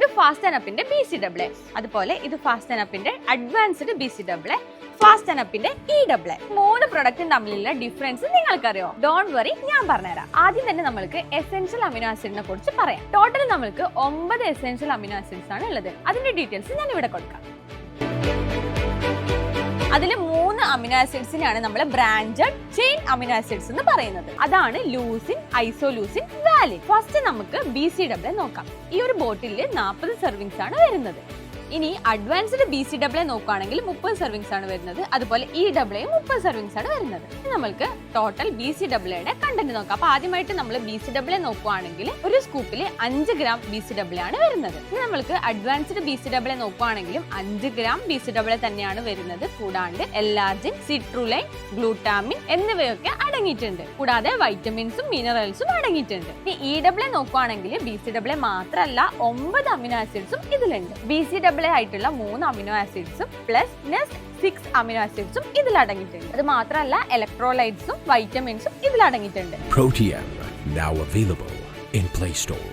ഇത് ഫാസ്റ്റ് അനപ്പിന്റെ B C double അതുപോലെ ഇത് fast അനപ്പിന്റെ advanced B C double fast അനപ്പിന്റെ E double A മൂന്ന് പ്രൊഡക്റ്റും തമ്മിലുള്ള ഡിഫറൻസ് നിങ്ങൾക്കറിയോ? ഡോണ്ട് വറി ഞാൻ പറഞ്ഞുതരാം. ആദ്യം തന്നെ നമ്മൾക്ക് എസെൻഷ്യൽ അമിനോ ആസിഡിനെ കുറിച്ച് പറയാം. ടോട്ടൽ നമ്മൾക്ക് ഒമ്പത് എസെൻഷ്യൽ അമിനോ ആസിഡ്സ് ആണ് ഉള്ളത്. അതിന്റെ ഡീറ്റെയിൽസ് ഞാൻ ഇവിടെ കൊടുക്കാം. അതിൽ മൂന്ന് അമിനോ ആസിഡ്സിനാണ് നമ്മൾ ബ്രാഞ്ചഡ് ചെയിൻ അമിനോ ആസിഡ്സ് എന്ന് പറയുന്നത്. അതാണ് ലൂസിൻ ഐസോലൂസിൻ വാലിൻ ഫസ്റ്റ് നമുക്ക് ബി സി ഡബ്ല്യു നോക്കാം. ഈ ഒരു ബോട്ടിലിൽ നാൽപ്പത് സെർവിങ്സ് ആണ് വരുന്നത്. ഇനി അഡ്വാൻസ്ഡ് ബി സി ഡബ്ല്യു നോക്കുകയാണെങ്കിൽ മുപ്പത് സെർവിങ്സ് ആണ് വരുന്നത് അതുപോലെ ഇ ഡബ്ല്യു മുപ്പത് സെർവിങ്സ് ആണ് വരുന്നത് നമുക്ക് ടോട്ടൽ ബി സി ഡബ്ല്യുടെ കണ്ടന്റ് നോക്കാം അപ്പൊ ആദ്യമായിട്ട് നമ്മൾ ബി സി ഡബ്ല്യു നോക്കുകയാണെങ്കിൽ ഒരു സ്കൂപ്പിൽ അഞ്ച് ഗ്രാം ബി സി ഡബ്ല്യു ആണ് വരുന്നത് ഇനി നമ്മൾക്ക് അഡ്വാൻസ്ഡ് ബി സി ഡബ്ല്യു നോക്കുകയാണെങ്കിലും അഞ്ച് ഗ്രാം ബി സി ഡബ്ല്യു തന്നെയാണ് വരുന്നത് കൂടാണ്ട് എല്ലാർജിൻ സിട്രുലൈൻ ഗ്ലൂട്ടാമിൻ എന്നിവയൊക്കെ അടങ്ങിയിട്ടുണ്ട് കൂടാതെ വൈറ്റമിൻസും മിനറൽസും അടങ്ങിയിട്ടുണ്ട് ഇനി ഇ ഡബ്ല്യു നോക്കുകയാണെങ്കിൽ ബി സി ഡബ്ല്യു മാത്രമല്ല ഒമ്പത് അമിനോ ആസിഡ്സും ഇതിലുണ്ട് ബി സി ഡബ്ല്യു ആയിട്ടുള്ള മൂന്ന് അമിനോ ആസിഡ്സും പ്ലസ് നെസ്റ്റ് സിക്സ് അമിനോ ആസിഡ്സും ഇതിൽ അടങ്ങിയിട്ടുണ്ട് അത് മാത്രമല്ല ഇലക്ട്രോലൈറ്റ്സും വൈറ്റമിൻസും ഇതിൽ അടങ്ങിയിട്ടുണ്ട് now available in Play Store.